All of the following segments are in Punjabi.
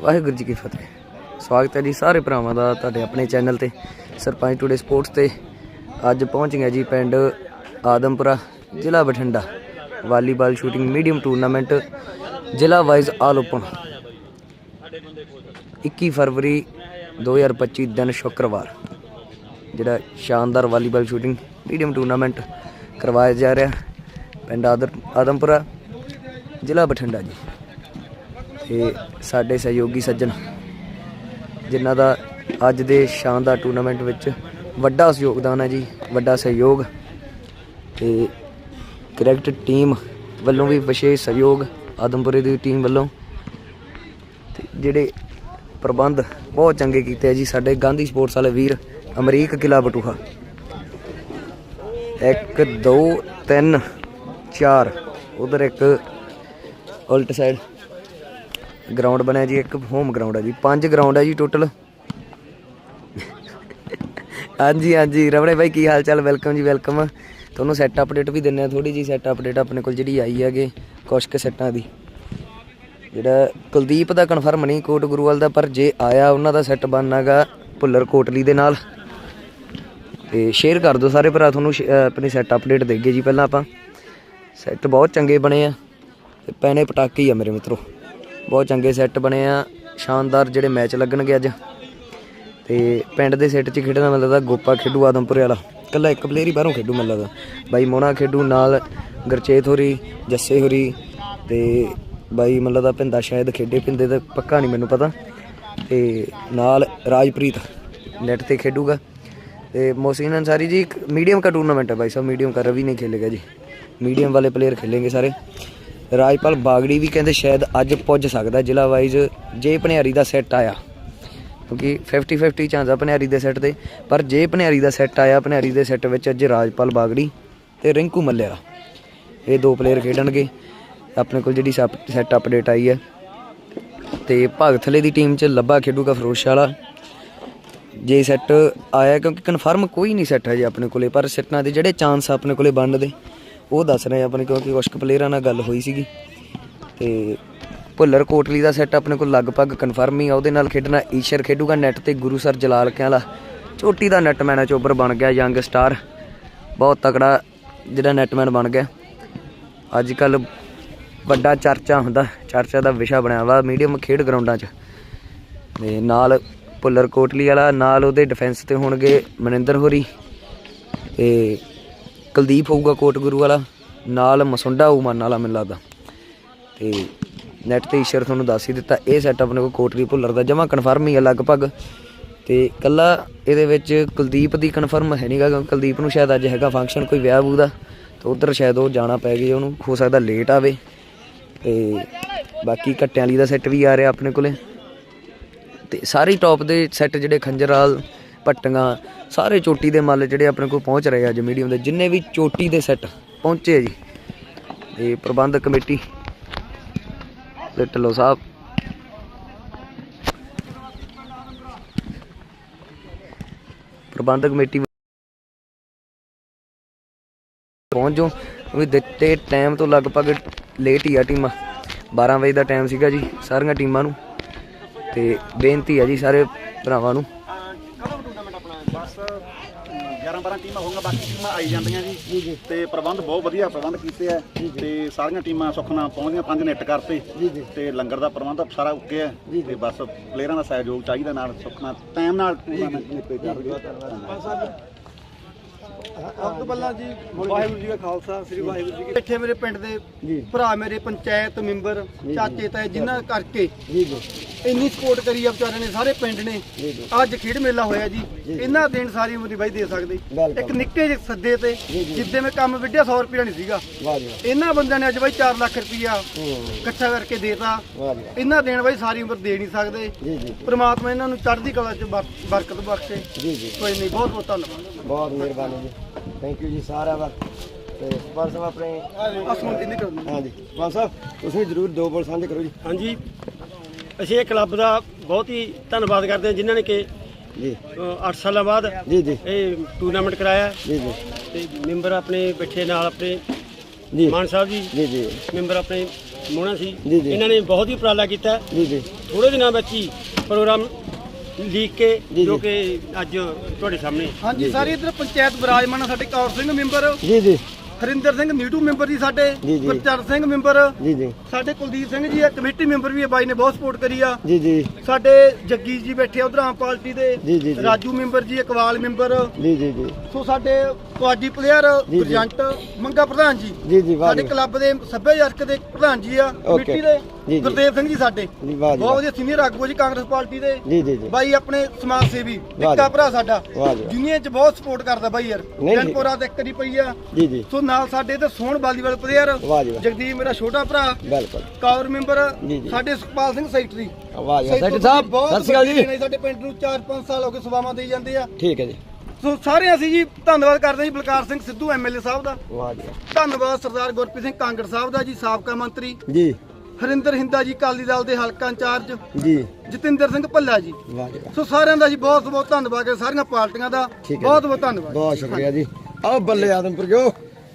ਵਾਹਿਗੁਰੂ ਜੀ ਕੀ ਫਤਿਹ। ਸਵਾਗਤ ਹੈ ਜੀ ਸਾਰੇ ਭਰਾਵਾਂ ਦਾ ਤੁਹਾਡੇ ਆਪਣੇ ਚੈਨਲ ਤੇ, ਸਰਪੰਚ ਟੂਡੇ ਸਪੋਰਟਸ ਤੇ। ਅੱਜ ਪਹੁੰਚ ਗਏ ਜੀ ਪਿੰਡ ਆਦਮਪੁਰਾ, ਜ਼ਿਲ੍ਹਾ Bathinda. Volleyball shooting medium tournament, ਜ਼ਿਲ੍ਹਾ ਵਾਈਜ਼ ਆਲ ਓਪਨ 21 ਫਰਵਰੀ 2025 ਦਿਨ ਸ਼ੁੱਕਰਵਾਰ, ਜਿਹੜਾ ਸ਼ਾਨਦਾਰ ਵਾਲੀਬਾਲ ਸ਼ੂਟਿੰਗ ਮੀਡੀਅਮ ਟੂਰਨਾਮੈਂਟ ਕਰਵਾਇਆ ਜਾ ਰਿਹਾ। ਪਿੰਡ ਆਦਰ, ਆਦਮਪੁਰਾ, ਜ਼ਿਲ੍ਹਾ ਬਠਿੰਡਾ ਜੀ। ਤੇ ਸਾਡੇ ਸਹਿਯੋਗੀ ਸੱਜਣ, ਜਿਨ੍ਹਾਂ ਦਾ ਅੱਜ ਦੇ ਸ਼ਾਨਦਾਰ ਟੂਰਨਾਮੈਂਟ ਵਿੱਚ ਵੱਡਾ ਯੋਗਦਾਨ ਹੈ ਜੀ, ਵੱਡਾ ਸਹਿਯੋਗ। ਤੇ ਕ੍ਰਿਕਟ ਟੀਮ ਵੱਲੋਂ ਵੀ ਵਿਸ਼ੇਸ਼ ਸਹਿਯੋਗ ਆਦਮਪੁਰੇ ਦੀ ਟੀਮ ਵੱਲੋਂ। ਤੇ ਜਿਹੜੇ ਪ੍ਰਬੰਧ ਬਹੁਤ ਚੰਗੇ ਕੀਤੇ ਆ ਜੀ, ਸਾਡੇ ਗਾਂਧੀ ਸਪੋਰਟਸ ਵਾਲੇ ਵੀਰ ਅਮਰੀਕ ਕਿਲਾ ਬਟੂਹਾ। 1 2 3 4 ਉਧਰ ਇੱਕ, ਉਲਟ ਸਾਈਡ ਗਰਾਊਂਡ ਬਣਿਆ ਜੀ, ਇੱਕ ਹੋਮ ਗਰਾਊਂਡ ਹੈ ਜੀ। ਪੰਜ ਗਰਾਊਂਡ ਹੈ ਜੀ ਟੋਟਲ ਹਾਂਜੀ ਹਾਂਜੀ। ਰਵੜੇ ਬਾਈ, ਕੀ ਹਾਲ ਚਾਲ ਵੈਲਕਮ ਜੀ ਵੈਲਕਮ ਤੁਹਾਨੂੰ ਸੈੱਟ ਅਪਡੇਟ ਵੀ ਦਿੰਨੇ ਆ ਥੋੜੀ ਜੀ ਸੈੱਟ ਅਪਡੇਟ ਆਪਣੇ ਕੋਲ ਜਿਹੜੀ ਆਈ ਹੈਗੇ ਕੁਛ ਕੁ ਸੈੱਟਾਂ ਦੀ। ਜਿਹੜਾ ਕੁਲਦੀਪ ਦਾ ਕਨਫਰਮ ਨਹੀਂ, ਕੋਟ ਗੁਰੂਵਾਲ ਦਾ, ਪਰ ਜੇ ਆਇਆ, ਉਹਨਾਂ ਦਾ ਸੈੱਟ ਬਣਨਾਗਾ ਭੁੱਲਰ ਕੋਟਲੀ ਦੇ ਨਾਲ। ਤੇ ਸ਼ੇਅਰ ਕਰ ਦਿਓ ਸਾਰੇ ਭਰਾ ਤੁਹਾਨੂੰ, ਸ਼- ਆਪਣੀ ਸੈੱਟ ਅਪਡੇਟ ਦੇਗੇ ਜੀ ਪਹਿਲਾਂ ਆਪਾਂ। ਸੈੱਟ ਬਹੁਤ ਚੰਗੇ ਬਣੇ ਆ। ਤੇ ਪੈਣੇ ਪਟਾਕੇ ਹੀ ਆ ਮੇਰੇ ਮਿੱਤਰੋ। ਬਹੁਤ ਚੰਗੇ ਸੈੱਟ ਬਣੇ ਆ। ਸ਼ਾਨਦਾਰ ਜਿਹੜੇ ਮੈਚ ਲੱਗਣਗੇ ਅੱਜ। ਤੇ ਪਿੰਡ ਦੇ ਸੈੱਟ 'ਚ ਖੇਡਣਾ ਮੈਨੂੰ ਲੱਗਦਾ ਗੋਪਾ ਖੇਡੂ ਆਦਮਪੁਰ ਵਾਲਾ। ਇਕੱਲਾ ਇੱਕ ਪਲੇਅਰ ਹੀ ਬਾਹਰੋਂ ਖੇਡੂ ਮੈਨੂੰ ਲੱਗਦਾ। ਬਾਈ ਮੋਨਾ ਖੇਡੂ, ਨਾਲ ਗਰਚੇਤ ਹੋਰੀ, ਜੱਸੇ ਹੋਰੀ ਤੇ ਬਾਈ ਮੈਨੂੰ ਲੱਗਦਾ ਪਿੰਦਾ ਸ਼ਾਇਦ ਖੇਡੇ ਪਿੰਦੇ ਦਾ ਪੱਕਾ ਨਹੀਂ ਮੈਨੂੰ ਪਤਾ। ਤੇ ਨਾਲ ਰਾਜਪ੍ਰੀਤ ਨੈਟ ਤੇ ਖੇਡੂਗਾ। ਤੇ ਮੋਸੀਨ ਅਨਸਾਰੀ ਜੀ ਮੀਡੀਅਮ ਦਾ ਟੂਰਨਾਮੈਂਟ ਹੈ ਬਾਈ ਸਾਹਿਬ। ਮੀਡੀਅਮ ਕਰ ਰਵੀ ਨਹੀਂ ਖੇਲੇਗਾ ਜੀ। ਮੀਡੀਅਮ ਵਾਲੇ ਪਲੇਅਰ ਖੇਲेंगे ਸਾਰੇ। ਰਾਜਪਾਲ ਬਾਗੜੀ ਵੀ ਕਹਿੰਦੇ ਸ਼ਾਇਦ ਅੱਜ ਪੁੱਜ ਸਕਦਾ ਜ਼ਿਲ੍ਹਾ ਵਾਈਜ਼, ਜੇ ਭਨਿਆਰੀ ਦਾ ਸੈੱਟ ਆਇਆ। ਕਿਉਂਕਿ 50 50 ਚਾਂਸ ਆ ਭਨਿਆਰੀ ਦੇ ਸੈੱਟ ਤੇ। ਪਰ ਜੇ ਭਨਿਆਰੀ ਦਾ ਸੈੱਟ ਆਇਆ, ਭਨਿਆਰੀ ਦੇ ਸੈੱਟ ਵਿੱਚ ਅੱਜ ਰਾਜਪਾਲ ਬਾਗੜੀ ਤੇ ਰਿੰਕੂ ਮੱਲਿਆ। ਇਹ ਦੋ ਪਲੇਅਰ ਖੇਡਣਗੇ। ਆਪਣੇ ਕੋਲ ਜਿਹੜੀ ਸੈੱਟ ਅਪਡੇਟ ਆਈ ਹੈ। ਤੇ ਭਗਤਲੇ ਦੀ ਟੀਮ 'ਚ ਲੱਭਾ ਖੇਡੂਗਾ ਫਿਰੋਜ਼ ਵਾਲਾ। ਜੇ ਸੈੱਟ ਆਇਆ, ਕਿਉਂਕਿ ਕਨਫਰਮ ਕੋਈ ਨਹੀਂ ਸੈੱਟ ਹੈ ਜੀ ਆਪਣੇ ਕੋਲੇ, ਪਰ ਸੈੱਟਾਂ ਦੇ ਜਿਹੜੇ ਚਾਂਸ ਆਪਣੇ ਕੋਲੇ ਬਣਦੇ ਉਹ ਦੱਸ ਰਹੇ ਆਪਣੇ ਕਿਉਂਕਿ ਕੁਝ ਪਲੇਅਰਾਂ ਨਾਲ ਗੱਲ ਹੋਈ ਸੀਗੀ ਤੇ ਭੁੱਲਰ ਕੋਟਲੀ ਦਾ ਸੈੱਟ ਆਪਣੇ ਕੋਲ ਲਗਭਗ ਕਨਫਰਮ ਹੀ ਆ, ਉਹਦੇ ਨਾਲ ਖੇਡਣਾ ਈਸ਼ਰ ਖੇਡੂਗਾ ਨੈਟ ਤੇ ਗੁਰੂ ਸਰ ਜਲਾਲ ਕਿਆਂ ਵਾਲਾ ਚੋਟੀ ਦਾ ਨੈਟਮੈਨ ਚੋਬਰ ਬਣ ਗਿਆ ਯੰਗ ਸਟਾਰ ਬਹੁਤ ਤਕੜਾ ਜਿਹੜਾ ਨੈਟਮੈਨ ਬਣ ਗਿਆ। ਅੱਜ ਕੱਲ ਵੱਡਾ ਚਰਚਾ ਹੁੰਦਾ, ਚਰਚਾ ਦਾ ਵਿਸ਼ਾ ਬਣਿਆ ਵਾ ਮੀਡੀਅਮ ਖੇਡ ਗਰਾਊਂਡਾਂ 'ਚ। ਤੇ ਨਾਲ ਭੁੱਲਰ ਕੋਟਲੀ ਵਾਲਾ, ਨਾਲ ਉਹਦੇ ਡਿਫੈਂਸ ਤੇ ਹੋਣਗੇ ਮਨਿੰਦਰ ਹੋਰੀ। ਤੇ ਕੁਲਦੀਪ ਹੋਊਗਾ ਕੋਟ ਗੁਰੂ ਵਾਲਾ, ਨਾਲ ਮਸੁੰਡਾ ਹੋਊ ਮਨ ਵਾਲਾ ਮੈਨੂੰ ਲੱਗਦਾ। ਤੇ ਨੈਟ ਤੇ ਈਸ਼ਰ ਤੁਹਾਨੂੰ ਦੱਸ ਹੀ ਦਿੱਤਾ, ਇਹ ਸੈਟਅਪ ਨੇ ਕੋ ਕੋਟਲੀ ਭੁੱਲਰ ਦਾ, ਜਮਾ ਕਨਫਰਮ ਹੀ ਆ ਲਗਭਗ। ਤੇ ਕੱਲਾ ਇਹਦੇ ਵਿੱਚ ਕੁਲਦੀਪ ਦੀ ਕਨਫਰਮ ਹੈ ਨਹੀਂਗਾ ਕਿਉਂਕਿ ਕੁਲਦੀਪ ਨੂੰ ਸ਼ਾਇਦ ਅੱਜ ਹੈਗਾ ਫੰਕਸ਼ਨ ਕੋਈ ਵਿਆਹ ਵੂ ਦਾ, ਤਾਂ ਉਧਰ ਸ਼ਾਇਦ ਉਹ ਜਾਣਾ ਪੈ ਗਿਆ, ਉਹਨੂੰ ਹੋ ਸਕਦਾ ਲੇਟ ਆਵੇ। ਤੇ ਬਾਕੀ ਘੱਟਿਆਂ ਵਾਲੀ ਦਾ ਸੈੱਟ ਵੀ ਆ ਰਿਹਾ ਆਪਣੇ ਕੋਲੇ। ਤੇ ਸਾਰੇ ਟੌਪ ਦੇ ਸੈੱਟ ਜਿਹੜੇ ਖੰਜਰਾਲ ਪੱਟੀਆਂ, ਸਾਰੇ ਚੋਟੀ ਦੇ ਮੱਲ ਜਿਹੜੇ ਆਪਣੇ ਕੋਲ ਪਹੁੰਚ ਰਹੇ ਆ ਅੱਜ ਮੀਡੀਅਮ ਦੇ, ਜਿੰਨੇ ਵੀ ਚੋਟੀ ਦੇ ਸੈੱਟ ਪਹੁੰਚੇ ਜੀ। ਇਹ ਪ੍ਰਬੰਧਕ ਕਮੇਟੀ ਤੇ ਢਿੱਲੋਂ ਸਾਹਿਬ। ਪ੍ਰਬੰਧਕ ਕਮੇਟੀ ਪਹੁੰਚ ਜਾਓ ਵੀ ਦਿੱਤੇ ਟਾਈਮ ਤੋਂ ਲਗਭਗ ਲੇਟ ਹੀ ਆ ਟੀਮਾਂ 12 ਵਜੇ ਦਾ ਟਾਈਮ ਸੀਗਾ ਜੀ, ਸਾਰੀਆਂ ਟੀਮਾਂ ਨੂੰ। ਤੇ ਬੇਨਤੀ ਹੈ ਜੀ ਸਾਰੇ ਭਰਾਵਾਂ ਨੂੰ ਬਸ 11 12 ਟੀਮਾਂ ਹੋਣਗੀਆਂ ਬਾਕੀ ਟੀਮਾਂ ਆਈ ਜਾਂਦੀਆਂ ਜੀ। ਤੇ ਪ੍ਰਬੰਧ ਬਹੁਤ ਵਧੀਆ ਪ੍ਰਬੰਧ ਕੀਤੇ ਆ। ਤੇ ਸਾਰੀਆਂ ਟੀਮਾਂ ਸੁੱਖ ਨਾਲ ਪਹੁੰਚਦੀਆਂ ਪੰਜ ਨੈਟ ਕਰਤੇ। ਤੇ ਲੰਗਰ ਦਾ ਪ੍ਰਬੰਧ ਸਾਰਾ ਓਕੇ ਹੈ ਤੇ ਬਸ ਪਲੇਅਰਾਂ ਦਾ ਸਹਿਯੋਗ ਚਾਹੀਦਾ ਨਾਲ ਸੁੱਖ ਨਾਲ ਟਾਈਮ ਨਾਲ ਟੂਰਨਾਮੈਂਟ ਨਿਪੇ ਜਾਵੇ ਸਭ ਤੋਂ ਪਹਿਲਾਂ ਜੀ ਵਾਹਿਗੁਰੂ ਜੀ ਕਾ ਖਾਲਸਾ ਸ੍ਰੀ ਵਾਹਿਗੁਰੂ ਜੀ ਕੀ ਇੱਥੇ ਮੇਰੇ ਪਿੰਡ ਦੇ ਭਰਾ ਮੇਰੇ ਪੰਚਾਇਤ ਮੈਂਬਰ ਚਾਚੇ ਤਾਏ ਜਿਨ੍ਹਾਂ ਕਰਕੇ ਇੰਨੀ ਸਪੋਰਟ ਕਰੀ ਆ ਵਿਚਾਰੇ ਨੇ ਸਾਰੇ ਪਿੰਡ ਨੇ। ਅੱਜ ਖੇਡ ਮੇਲਾ ਹੋਇਆ ਜੀ। ਇਹਨਾਂ ਦੇਣ ਸਾਰੀ ਉਮਰ ਦੀ ਬਾਈ ਦੇ ਸਕਦੇ। ਇੱਕ ਨਿੱਕੇ ਜਿਹੇ ਸੱਦੇ ਤੇ ਜਿੱਦੇ ਮੈਂ ਕੰਮ ਵਿੱਢਿਆ 100 ਰੁਪਇਆ ਨਹੀਂ ਸੀਗਾ। ਇਹਨਾਂ ਬੰਦਿਆਂ ਨੇ ਅੱਜ ਬਾਈ 4 ਲੱਖ ਰੁਪਇਆ ਇਕੱਠਾ ਕਰਕੇ ਦੇਤਾ। ਇਹਨਾਂ ਦੇਣ ਬਾਈ ਸਾਰੀ ਉਮਰ ਦੇ ਨਹੀਂ ਸਕਦੇ। ਪ੍ਰਮਾਤਮਾ ਇਹਨਾਂ ਨੂੰ ਚੜ੍ਹਦੀ ਕਲਾ ਚ ਬਰ- ਬਰਕਤ ਬਖਸ਼ੇ। ਜੀ ਜੀ। ਕੋਈ ਨਹੀਂ ਬਹੁਤ ਬਹੁਤ ਧੰਨਵਾਦ। ਬਹੁਤ ਮਿਹਰਬਾਨੀ ਜੀ। ਥੈਂਕ ਯੂ ਜੀ ਸਾਰਿਆਂ ਦਾ। ਤੇ ਸਰਪੰਚ ਸਾਹਿਬ ਆਪਣੇ ਅਸਮਨ ਕਰ। ਹਾਂਜੀ। ਸਰਪੰਚ ਸਾਹਿਬ ਤੁਸੀਂ ਜਰੂਰ ਦੋ ਬੋਲ ਸਾਂਝੇ ਕਰੋ ਜੀ। ਹਾਂਜੀ। ਅਸੀਂ ਇਹ ਕਲੱਬ ਦਾ ਬਹੁਤ ਹੀ ਧੰਨਵਾਦ ਕਰਦੇ ਹਾਂ ਜਿਨ੍ਹਾਂ ਨੇ ਕਿ ਜੀ। 8 ਸਾਲਾਂ ਬਾਅਦ ਜੀ ਜੀ। ਇਹ ਟੂਰਨਾਮੈਂਟ ਕਰਾਇਆ। ਜੀ ਜੀ। ਤੇ ਮੈਂਬਰ ਆਪਣੇ ਬੈਠੇ ਨਾਲ ਆਪਣੇ ਜੀ। ਮਾਨ ਸਾਹਿਬ ਜੀ ਜੀ ਜੀ। ਮੈਂਬਰ ਆਪਣੇ ਮੋਹਣਾ ਸੀ। ਜੀ, ਜੀ। ਇਹਨਾਂ ਨੇ ਬਹੁਤ ਹੀ ਉਪਰਾਲਾ ਕੀਤਾ। ਜੀ ਜੀ। ਥੋੜੇ ਦਿਨਾਂ ਵਿੱਚ ਹੀ ਪ੍ਰੋਗਰਾਮ ਲੀਕ ਕੇ ਜੀ। ਕਿ ਅੱਜ ਤੁਹਾਡੇ ਸਾਹਮਣੇ। ਹਾਂਜੀ ਸਾਰੇ ਇਧਰ ਪੰਚਾਇਤ ਬਰਾਜਮਾਨ ਆ ਸਾਡੇ ਕੌਰ ਸਿੰਘ ਮੈਂਬਰ। ਜੀ ਜੀ। ਹਰਿੰਦਰ ਸਿੰਘ ਨੀਟੂ ਮੈਂਬਰ ਜੀ ਸਾਡੇ ਜੀ, ਜੀ। ਗੁਰਚਰਨ ਸਿੰਘ ਮੈਂਬਰ। ਜੀ ਜੀ। ਸਾਡੇ ਕੁਲਦੀਪ ਸਿੰਘ ਜੀ ਆ ਕਮੇਟੀ ਮੈਂਬਰ ਵੀ ਆ ਬਾਈ ਨੇ ਬਹੁਤ ਸਪੋਰਟ ਕਰੀ ਆ। ਜੀ ਜੀ। ਸਾਡੇ ਜੱਗੀ ਜੀ ਬੈਠੇ ਆ ਉਧਰ ਆਮ ਪਾਰਟੀ ਦੇ। ਜੀ, ਜੀ, ਜੀ। ਰਾਜੂ ਮੈਂਬਰ ਜੀ ਇਕਬਾਲ ਮੈਂਬਰ। ਜੀ ਜੀ ਜੀ। ਸੋ ਸਾਡੇ ਕਬੱਡੀ ਪਲੇਅਰ ਜੀ, ਜੀ। ਗੁਰਜੰਟ ਮੰਗਾ ਪ੍ਰਧਾਨ ਜੀ ਜੀ ਜੀ ਵਾਹ ਸਾਡੇ ਜੀ ਕਲੱਬ ਦੇ ਸੱਭਿਆਚਾਰਕ ਦੇ ਪ੍ਰਧਾਨ ਜੀ ਆ ਕਮੇਟੀ ਦੇ ਜੀ। ਗੁਰਦੇਵ ਸਿੰਘ ਜੀ ਸਾਡੇ ਜੀ, ਵਾਹ ਜੀ, ਬਹੁਤ ਵਾਹ। ਵਧੀਆ ਸੀਨੀਅਰ ਆਗੂ ਆ ਜੀ ਕਾਂਗਰਸ ਪਾਰਟੀ ਦੇ ਜੀ ਜੀ ਜੀ ਬਾਈ ਆਪਣੇ ਸਮਾਜ ਸੇਵੀ ਵਾਹ ਨਿੱਕਾ ਜੀ। ਭਰਾ ਸਾਡਾ ਵਾਹ ਜੀ। ਯੂਨੀਅਨ ਚ ਬਹੁਤ ਸਪੋਰਟ ਕਰਦਾ ਬਾਈ ਯਾਰ ਨਹੀਂ, ਜੀ। ਜਨਪੁਰਾ ਤੇ ਇੱਕ ਦੀ ਪਈ ਆ ਜੀ ਜੀ ਸੋ ਨਾਲ ਸਾਡੇ ਤੇ ਸੋਹਣ ਬਾਲੀਵਾਲ ਪਲੇਅਰ ਵਾਹ ਜੀ ਵਾਹ। ਜਗਦੀਪ ਮੇਰਾ ਛੋਟਾ ਭਰਾ ਬਿਲਕੁਲ ਕੌਰ ਮੈਂਬਰ ਜੀ, ਜੀ। ਸਾਡੇ ਸੁਖਪਾਲ ਸਿੰਘ ਸੈਕਟਰੀ ਵਾਹ ਜੀ ਸੈਕਟਰੀ ਸੈਕਟਰੀ ਸਾਹਿਬ ਬਹੁਤ ਸਤਿ ਸ਼੍ਰੀ ਅਕਾਲ ਜੀ ਸਾਡੇ ਪਿੰਡ ਨੂੰ 4-5 ਸਾਲ ਹੋ ਗਏ ਸੇਵਾਵਾਂ ਦੇਈ ਜਾਂਦੇ ਆ ਠੀਕ ਹੈ ਜੀ ਸੋ ਸਾਰੇ ਅਸੀਂ ਜੀ ਧੰਨਵਾਦ ਕਰਦੇ ਹਾਂ ਜੀ ਬਲਕਾਰ ਸਿੰਘ ਸਿੱਧੂ ਐਮਐਲਏ ਸਾਹਿਬ ਦਾ। ਵਾਹ ਜੀ। ਧੰਨਵਾਦ ਸਰਦਾਰ ਗੁਰਪ੍ਰੀਤ ਸਿੰਘ ਕਾਂਗੜ ਸਾਹਿਬ ਦਾ ਜੀ ਸਾਬਕਾ ਮੰਤਰੀ। ਜੀ। ਹਰਿੰਦਰ ਹਿੰਦਾ ਜੀ ਅਕਾਲੀ ਦਲ ਦੇ ਹਲਕਾ ਇੰਚਾਰਜ। ਜੀ। ਜਤਿੰਦਰ ਸਿੰਘ ਭੱਲਾ ਜੀ। ਵਾਹ ਜੀ। ਸੋ ਸਾਰਿਆਂ ਦਾ ਜੀ ਬਹੁਤ ਬਹੁਤ ਧੰਨਵਾਦ ਹੈ ਸਾਰੀਆਂ ਪਾਰਟੀਆਂ ਦਾ। ਬਹੁਤ ਬਹੁਤ ਧੰਨਵਾਦ। ਬਹੁਤ ਸ਼ੁਕਰੀਆ ਜੀ। ਆਓ ਬੱਲੇ ਆਦਮਪੁਰ ਜੋ।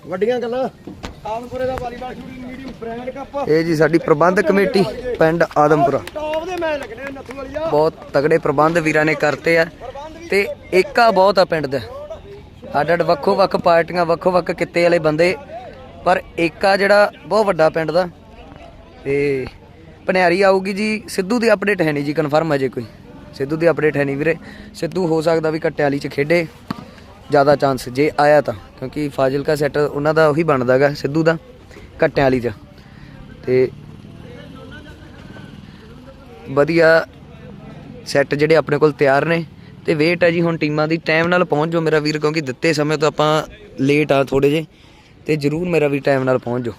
ਵੱਡੀਆਂ ਗੱਲਾਂ। ਆਲਮਪੁਰੇ ਦਾ volleyball shooting medium brand cup. ਇਹ ਜੀ ਸਾਡੀ ਪ੍ਰਬੰਧਕ ਕਮੇਟੀ ਪਿੰਡ ਆਦਮਪੁਰਾ। ਟੌਪ ਦੇ ਮੈਚ ਲੱਗਣੇ ਨੱਥੂ ਵਾਲੀਆ। ਬਹੁਤ ਤਗੜੇ ਪ੍ਰਬੰਧ ਵੀਰਾਂ ਨੇ ਕਰਤੇ ਆ। ਤੇ ਏਕਾ ਬਹੁਤ ਆ ਪਿੰਡ ਦਾ। ਅੱਡ ਅੱਡ ਵੱਖੋ ਵੱਖ ਪਾਰਟੀਆਂ, ਵੱਖੋ ਵੱਖ ਕਿੱਤੇ ਵਾਲੇ ਬੰਦੇ, ਪਰ ਏਕਾ ਜਿਹੜਾ ਬਹੁਤ ਵੱਡਾ ਪਿੰਡ ਦਾ। ਤੇ ਪਨਿਆਰੀ ਆਊਗੀ ਜੀ, ਸਿੱਧੂ ਦੀ ਅਪਡੇਟ ਹੈ ਨਹੀਂ ਜੀ ਕਨਫਰਮ ਅਜੇ ਕੋਈ। ਸਿੱਧੂ ਦੀ ਅਪਡੇਟ ਹੈ ਨਹੀਂ ਵੀਰੇ। ਸਿੱਧੂ ਹੋ ਸਕਦਾ ਵੀ ਕਟਿਆਲੀ ਚ ਖੇਡੇ, ਜ਼ਿਆਦਾ ਚਾਂਸ ਜੇ ਆਇਆ ਤਾਂ, ਕਿਉਂਕਿ ਫਾਜ਼ਿਲਕਾ ਸੈਟ ਉਹਨਾਂ ਦਾ ਉਹੀ ਬਣਦਾਗਾ ਸਿੱਧੂ ਦਾ ਕਟਿਆਲੀ ਚ। ਤੇ ਵਧੀਆ ਸੈੱਟ ਜਿਹੜੇ ਆਪਣੇ ਕੋਲ ਤਿਆਰ ਨੇ ਤੇ ਵੇਟ ਹੈ ਜੀ, ਹੁਣ ਟੀਮਾਂ ਦੀ ਟਾਈਮ ਨਾਲ ਪਹੁੰਚ ਜਾਓ ਮੇਰਾ ਵੀਰ, ਕਿਉਂਕਿ ਦਿੱਤੇ ਸਮੇਂ ਤੋਂ ਆਪਾਂ ਲੇਟ ਆ ਥੋੜੇ ਜੇ ਤੇ ਜਰੂਰ ਮੇਰਾ ਵੀ ਟਾਈਮ ਨਾਲ ਪਹੁੰਚ ਜਾਓ।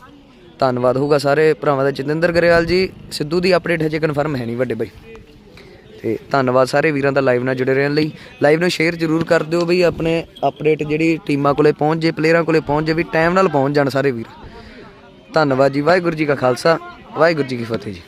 ਧੰਨਵਾਦ ਹੋਊਗਾ ਸਾਰੇ ਭਰਾਵਾਂ ਦਾ। ਜਤਿੰਦਰ ਗਰੇਵਾਲ ਜੀ, ਸਿੱਧੂ ਦੀ ਅਪਡੇਟ ਹਜੇ ਕਨਫਰਮ ਹੈ ਨਹੀਂ ਵੱਡੇ ਬਾਈ। ਤੇ ਧੰਨਵਾਦ ਸਾਰੇ ਵੀਰਾਂ ਦਾ ਲਾਈਵ ਨਾਲ ਜੁੜੇ ਰਹਿਣ ਲਈ। ਲਾਈਵ ਨੂੰ ਸ਼ੇਅਰ ਜਰੂਰ ਕਰ ਦਿਓ ਬਈ, ਆਪਣੇ ਅਪਡੇਟ ਜਿਹੜੀ ਟੀਮਾਂ ਕੋਲੇ ਪਹੁੰਚ ਜੇ ਪਲੇਅਰਾਂ ਕੋਲੇ ਪਹੁੰਚ ਜੇ, ਵੀ ਟਾਈਮ ਨਾਲ ਪਹੁੰਚ ਜਾਣ ਸਾਰੇ ਵੀਰ। ਧੰਨਵਾਦ ਜੀ, ਵਾਹਿਗੁਰੂ ਜੀ ਕਾ ਖਾਲਸਾ, ਵਾਹਿਗੁਰੂ ਜੀ ਕੀ ਫਤਿਹ ਜੀ।